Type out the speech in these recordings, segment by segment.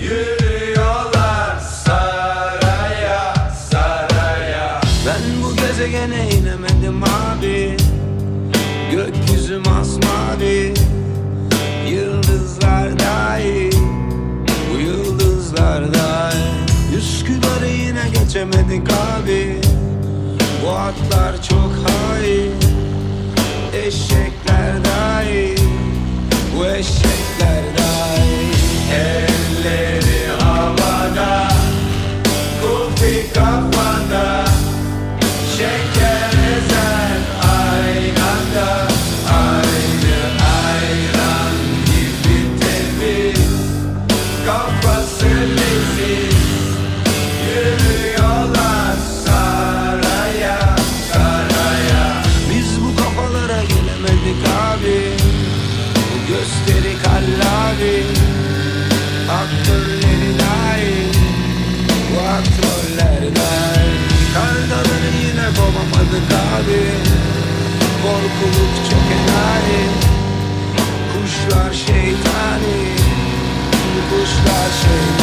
Yürüyorlar saraya saraya. Ben bu gezegene inemedim abi. Gökyüzü masmavi Yıldızlar dahi Bu yıldızlar dahi Üsküdar'ı yine geçemedik abi. Bu atlar çok hain. Eşekler dahi Bu eşek I see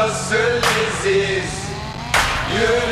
Kafası leziz Yürüyorlar